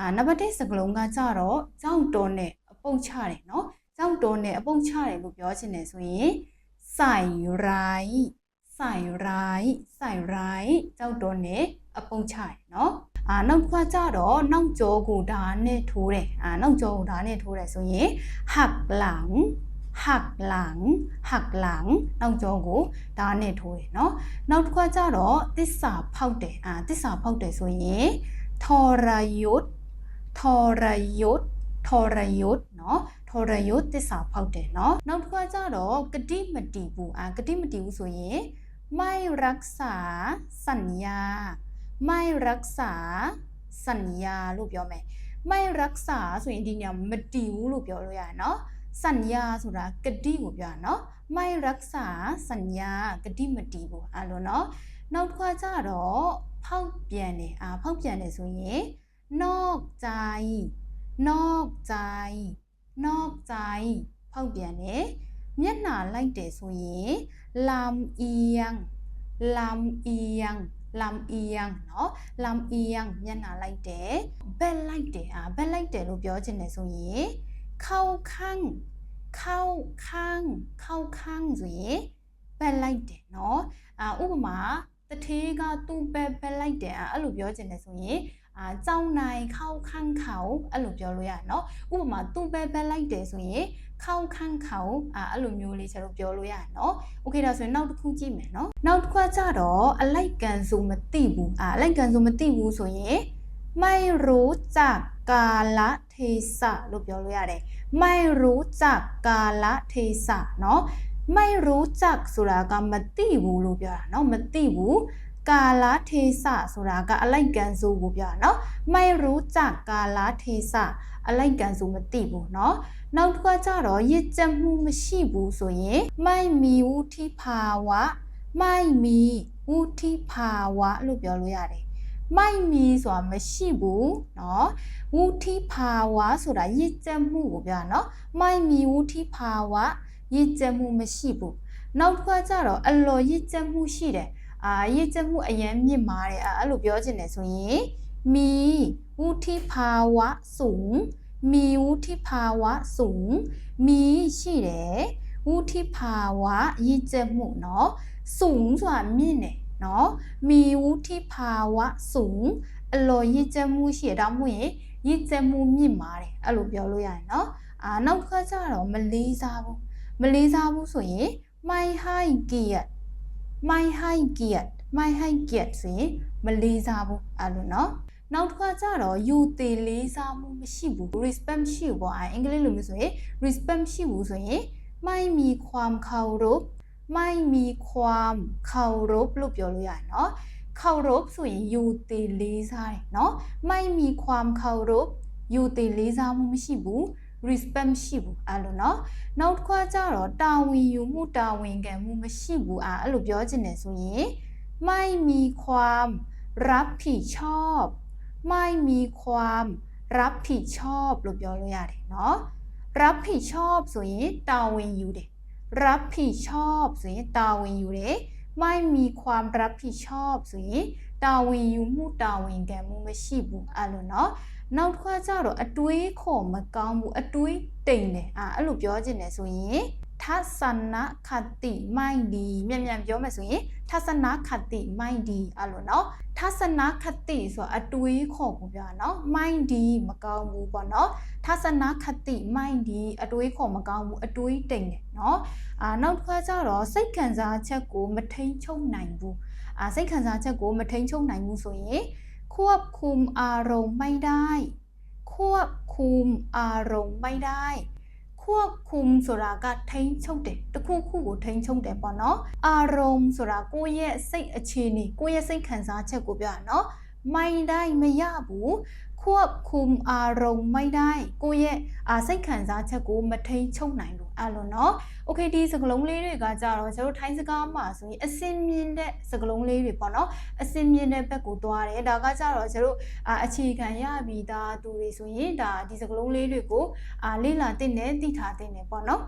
အာနံပါတ်1စကလုံးကကြတော့ကြောက်တော်နဲ့အပုတ်ချတယ်နော်ကြောက်တော်နဲ့အပုတ်ချတယ်လို့ပြောချင်တယ်ဆိုရင်ဆိုင်ရိုင်းဆိုင်ရိုင်းဆိုင်ရိုင်းကြောက်တော်နဲ့အပုတ်ချတယ်နော်အာနောက်တစ်ခါကျတော့နောက်ကျောကိုဓာတ်နဲ့ထိုးတယ်အာနောက်ကျောကိုဓာတ်နဲ့ထိုးတယ်ဆိုရင်หักหลังหักหลังหักหลังနောက်ကျောကိုဓာတ်နဲ့ထိုးတယ်နော်နောက်တစ်ခါကျတော့တစ္ဆာဖောက်တယ်အာတစ္ဆာဖောက်တယ်ဆိုရင်ทรยุทธ ทรยุทธทรยุทธเนาะทรยุทธတစ္ဆာဖောက်တယ်เนาะနောက်တစ်ခါကျတော့กติမတိဘူးအာกติမတိဘူးဆိုရင်ไม่รักษาสัญญา ไม่รักษาสัญญาလို့ပြောမယ်ไม่รักษาဆိုရင်ဒီနေရာမတည်ဘူးလို့ပြောလို့ရတယ်เนาะสัญญาဆိုတာกติကိုပြောတာเนาะไม่รักษาสัญญากติမတည်ဘူးအဲ့လိုเนาะနောက်တစ်ခါကျတော့ဖောက်ပြန်တယ်အာဖောက်ပြန်တယ်ဆိုရင် นอกใจ นอกใจ นอกใจဖောက်ပြန်တယ်မျက်နှာလိုက်တယ်ဆိုရင်ลำเอียงลำเอียงลำเอียงเนาะลำเอียงမျက်နှာလိုက်တယ်ဘက်လိုက်တယ်อ่ะဘက်လိုက်တယ်လို့ပြောချင်တယ်ဆိုရင်เข้าข้างเข้าข้างเข้าข้างဆိုရင်ဘက်လိုက်တယ်เนาะอ่าဥပမာတထေးကသူ့ဘက်ဘက်လိုက်တယ်อ่ะအဲ့လိုပြောချင်တယ်ဆိုရင် အာကြောင်းနိုင်ခောက်ခန့်ခေါအဲ့လိုပြောလို့ရတယ်เนาะဥပမာသူ့ဘက်ဘက်လိုက်တယ်ဆိုရင်ခောက်ခန့်ခေါအာအဲ့လိုမျိုးလေးကျွန်တော်ပြောလို့ရတယ်เนาะโอเคဒါဆိုရင်နောက်တစ်ခုကြည့်မယ်เนาะနောက်တစ်ခါကျတော့အလိုက်ကန်ဆိုမသိဘူးအာအလိုက်ကန်ဆိုမသိဘူးဆိုရင်ไม่รู้จักกาลเทศะလို့ပြောလို့ရတယ်ไม่รู้จักกาลเทศะเนาะไม่รู้จักဆိုတာကမသိဘူးလို့ပြောတာเนาะမသိဘူး ကာလထေဆဆိုတာကအလိုက်ကန်စုကိုပြောတာเนาะไม่รู้จักကာလထေဆအလိုက်ကန်စုမသိဘူးเนาะနောက်တစ်ခါကျတော့ရစ်ကြက်မှုမရှိဘူးဆိုရင်ไม่มีวุฒิภาวะไม่มีวุฒิภาวะလို့ပြောလို့ရတယ်ไม่มีဆိုတာမရှိဘူးเนาะဝုထိภาวะဆိုတာရစ်ကြက်မှုကိုပြောတာเนาะไม่มีวุฒิภาวะရစ်ကြက်မှုမရှိဘူးနောက်တစ်ခါကျတော့အလော်ရစ်ကြက်မှုရှိတယ် အာရည်ချက်မှုအရန်မြင့်မားတယ်အဲ့လိုပြောချင်တယ်ဆိုရင်มีวุฒิภาวะสูงมีวุฒิภาวะสูงมีရှိတယ်ဝုฒิภาวะရည်ချက်မှုเนาะสูงဆိုတာမြင့်တယ်เนาะมีวุฒิภาวะสูงအလော်ရည်ချက်မှုရှိတယ်ဒါမှမဟုတ်ရင်ရည်ချက်မှုမြင့်မားတယ်အဲ့လိုပြောလို့ရတယ်เนาะအာနောက်ခါကျတော့မလေးစားဘူးမလေးစားဘူးဆိုရင်ไม่ใ my high gear my high gear ဆိုရင်မလေးစားဘူးအဲ့လိုနော်နောက်တစ်ခါကျတော့ယူသေးလေးစားမှုမရှိဘူး respect မရှိဘူးပေါ့အဲအင်္ဂလိပ်လိုမျိုးဆိုရင် respect မရှိဘူးဆိုရင် my mi kwam kauro my mi kwam kauro လို့ပြောလို့ရတယ်နော် kauro ဆိုရင်ယူသေးလေးစားတယ်နော် my mi kwam kauro ယူသေးလေးစားမှုမရှိဘူး respect မရှိဘူးအဲ့လိုเนาะ နောက်တစ်ခါကျတော့တာဝန်ယူမှုတာဝန်ခံမှုမရှိဘူးอ่ะအဲ့လိုပြောချင်တယ်ဆိုရင်ไม่มีความรับผิดชอบไม่มีความรับผิดชอบလို့ပြောလို့ရတယ်เนาะรับผิดชอบဆိုရင်တာဝန်ယူတယ်รับผิดชอบဆိုရင်တာဝန်ယူတယ်ไม่มีความรับผิดชอบဆိုရင်တာဝန်ယူမှုတာဝန်ခံမှုမရှိဘူးအဲ့လိုเนาะ နောက်တစ်ခါကျတော့အတွေးခေါ်မကောင်းဘူးအတွေးတိမ်တယ်အာအဲ့လိုပြောချင်တယ်ဆိုရင်ထသနာခတိမိုင်းဒီမြန်မြန်ပြောမယ်ဆိုရင်ထသနာခတိမိုင်းဒီအဲ့လိုနော်ထသနာခတိဆိုတာအတွေးခေါ်ကိုပြောတာနော်မိုင်းဒီမကောင်းဘူးပေါ့နော်ထသနာခတိမိုင်းဒီအတွေးခေါ်မကောင်းဘူးအတွေးတိမ်တယ်နော်အာနောက်တစ်ခါကျတော့စိတ်ခံစားချက်ကိုမထိန်ချုပ်နိုင်ဘူးအာစိတ်ခံစားချက်ကိုမထိန်ချုပ်နိုင်ဘူးဆိုရင် ควบคุมอารมณ์ไม่ได้ ควบคุมอารมณ์ไม่ได้ ควบคุมဆိုတာကထိန်းချုပ်တယ်တစ်ခုခုကိုထိန်းချုပ်တယ်ပေါ့နော်အာရုံဆိုတာကိုယ့်ရဲ့စိတ်အခြေအနေကိုယ့်ရဲ့စိတ်ခံစားချက်ကိုပြောတာနော်ไม่ได้မရဘူး ควบคุมอารมณ์ไม่ได้ကိုယ့်ရဲ့အာစိတ်ခံစားချက်ကိုမထိန်းချုပ်နိုင်လို့အဲ့လိုနော်โอเคဒီစကလုံးလေးတွေကကြတော့ကျွန်တော်ထိုင်းစကားမှာဆိုရင်အစင်မြင့်တဲ့စကလုံးလေးတွေပေါ့နော်အစင်မြင့်တဲ့ဘက်ကိုသွားတယ်ဒါကကြတော့ကျွန်တော်အာအခြေခံရပြီးသားသူတွေဆိုရင်ဒါဒီစကလုံးလေးတွေကိုအာလေ့လာတင်တယ်သိထားတင်တယ်ပေါ့နော်